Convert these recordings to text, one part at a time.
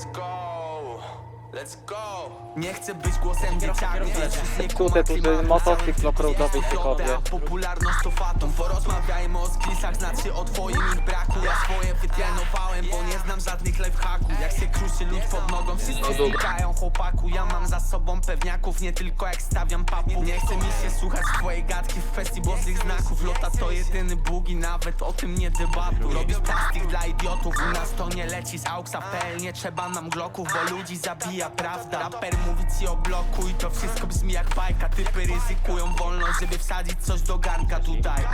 let's go, let's go. Nie chcę być głosem dzieciaka Kurde, tu motocykl offroadowy się kopie Porozmawiajmy o znaczy o twoim ich braku Ja swoje wytrenowałem, bo nie znam żadnych lifehacków. Jak się kruszy lód pod nogą, wszyscy znikają chłopaku Ja mam za sobą pewniaków, nie tylko jak stawiam papu. Nie chce mi się słuchać twojej gadki w kwestii bożych znaków. Lota to jedyny Bóg i nawet o tym nie debatuj Robisz plastik dla idiotów, u nas to nie leci z auksa PL Nie trzeba nam gloków, bo ludzi zabija prawda? Raper mówi ci o bloku i to wszystko brzmi jak bajka. Typy ryzykują wolność, żeby wsadzić coś do garnka tutaj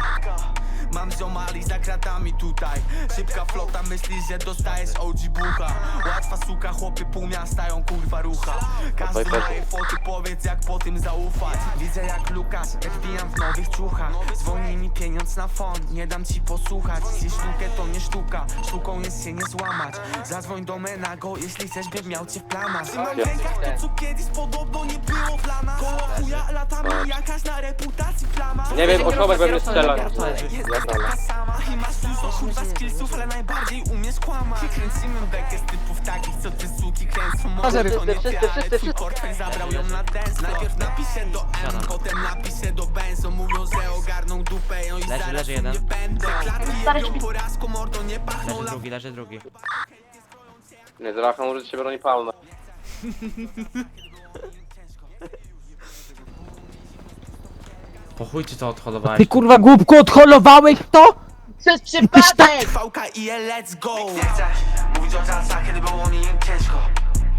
Mam ziomali za kratami tutaj. Szybka flota, myślisz, że dostajesz OG bucha. Łatwa suka, chłopy pół miasta ją kurwa rucha. Każdy jej foty, powiedz jak po tym zaufać. Widzę jak Lukas, jak wbijam w nowych ciuchach. Dzwoni mi pieniądz na fon, nie dam ci posłuchać. Jeśli sztukę to nie sztuka, sztuką jest się nie złamać. Zadzwoń do Menago, jeśli chcesz bym miał cię w planach. Mam w rękach to co kiedyś podobno nie było w lanach Koło chuja jakaś na reputacji plama Nie wiem, osiołek we mnie strzela. jest taka sama I masz dużo kurwa skillsów, ale najbardziej umiesz kłamać I kręcimy bekę z typów takich, co ty suki kręcą Może to nie ty, ale twój wszyscy. portfel zabrał ją na dance Najpierw napiszę do M, potem napiszę do Benzo Mówią, że ogarną dupę ją i Leży, zaraz leży u jeden. mnie będę Klatki jebią porażką, mordo nie pachną Leży la drugi, leży drugi. Nie, z rachą użyć się broni palna. Po chuj ci to odholowałeś. Ty kurwa głupku, odholowałeś to? Przez przypadek! Fałka i let's go mówić o czasach, kiedy było mi ciężko